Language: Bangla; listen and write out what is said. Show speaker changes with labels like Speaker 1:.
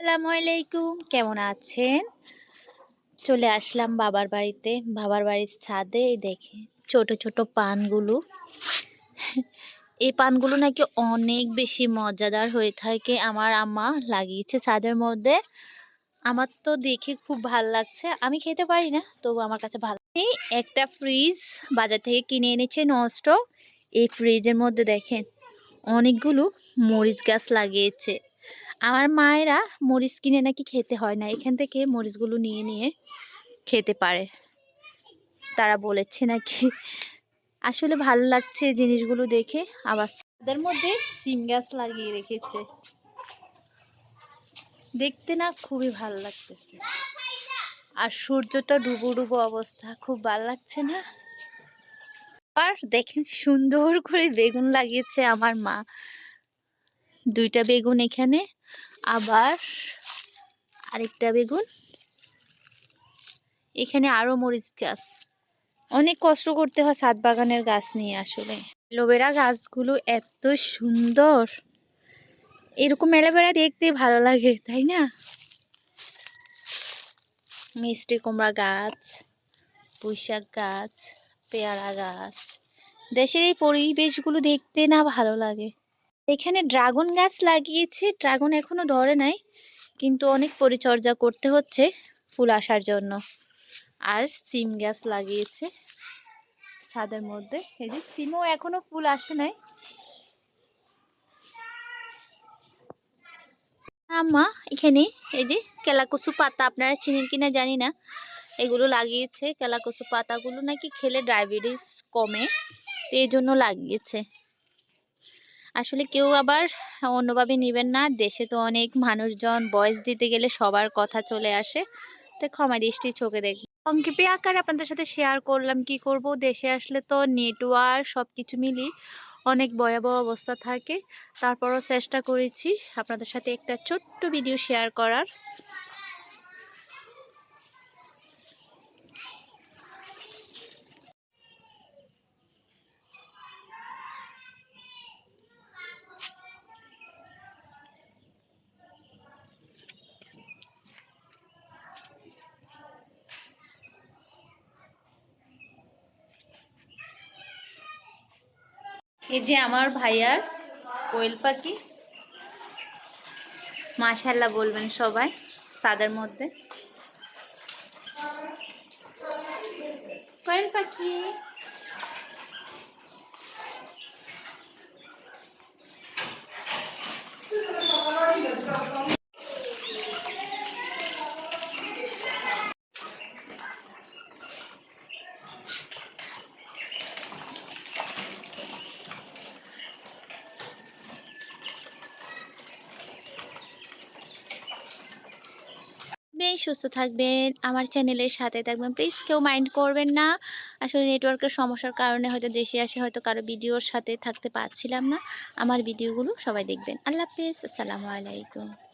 Speaker 1: আসসালামু কেমন আছেন? চলে আসলাম বাবার বাড়িতে। বাবার বাড়ির ছাদে দেখে, ছোট ছোট পানগুলো। এই পানগুলো নাকি অনেক বেশি মজাদার হয়ে থাকে। আমার আম্মা লাগিয়েছে ছাদের মধ্যে। আমার তো দেখে খুব ভালো লাগছে। আমি খেতে পারি না, তবু আমার কাছে ভালো একটা ফ্রিজ বাজার থেকে কিনে এনেছে নষ্ট। এই ফ্রিজের মধ্যে দেখেন অনেকগুলো মরিচ গাছ লাগিয়েছে। আমার মায়েরা মরিচ কিনে নাকি খেতে হয় না, এখান থেকে মরিচগুলো নিয়ে নিয়ে খেতে পারে। তারা বলেছে নাকি, আসলে ভালো লাগছে জিনিসগুলো দেখে। আবার তাদের মধ্যে সিম গাছ লাগিয়ে রেখেছে। দেখতে না খুবই ভালো লাগতেছে। আর সূর্যটা ডুবো ডুবো অবস্থা, খুব ভালো লাগছে না? আর দেখেন সুন্দর করে বেগুন লাগিয়েছে আমার মা। দুইটা বেগুন এখানে, আবার আরেকটা বেগুন। এখানে আরও মরিচ গাছ। অনেক কষ্ট করতে হয় ছাদ বাগানের গাছ নিয়ে আসলে। অ্যালোভেরা গাছগুলো এত সুন্দর। এরকম অ্যালোভেরা দেখতে ভালো লাগে, তাই না? মিষ্টি কুমড়া গাছ, পুঁইশাক গাছ। পেয়ারা গাছ। দেশের এই পরিবেশগুলো দেখতে না ভালো লাগে। এখানে ড্রাগন গাছ লাগিয়েছে, ড্রাগন এখনও ধরে নাই, কিন্তু অনেক পরিচর্যা করতে হচ্ছে ফুল আসার জন্য। আর সিম গাছ লাগিয়েছে ছাদের মধ্যে। এই যে সিমও এখনও ফুল আসে নাই। আম্মা এখানে এই যে কেলাকুচু পাতা, আপনারা চিনেন কিনা জানি না। এগুলো লাগিয়েছে কেলাকুচু পাতাগুলো নাকি খেলে ডায়াবেটিস কমে, তো এই জন্য লাগিয়েছে। আসলে কেউ আবার অন্যভাবে নেবেন না, দেশে তো অনেক মানুষজন বয়স দিতে গেলে সবার কথা চলে আসে, তো ক্ষমা দৃষ্টি চোখে দেখবে সংক্ষেপে আকারে আপনাদের সাথে শেয়ার করলাম, কি করব? দেশে আসলে তো নেটওয়ার্ক সবকিছু মিলি অনেক ভয়াবহ অবস্থা থাকে। তারপরও চেষ্টা করেছি আপনাদের সাথে একটা ছোট্ট ভিডিও শেয়ার করার। এই যে আমার ভাইয়ার কোয়েল পাখি। মাশাল্লাহ বলবেন সবাই সাদের মধ্যে। কোয়েল পাখি। সুস্থ থাকবেন, আমার চ্যানেলের সাথে থাকবেন। প্লিজ কেউ মাইন্ড করবেন না। আসলে নেটওয়ার্কের সমস্যার কারণে হয়তো দেশে আসে হয়তো কারও ভিডিওর সাথে থাকতে পারছিলাম না। আমার ভিডিওগুলো সবাই দেখবেন। আল্লাহ হাফেজ, আসসালামু আলাইকুম।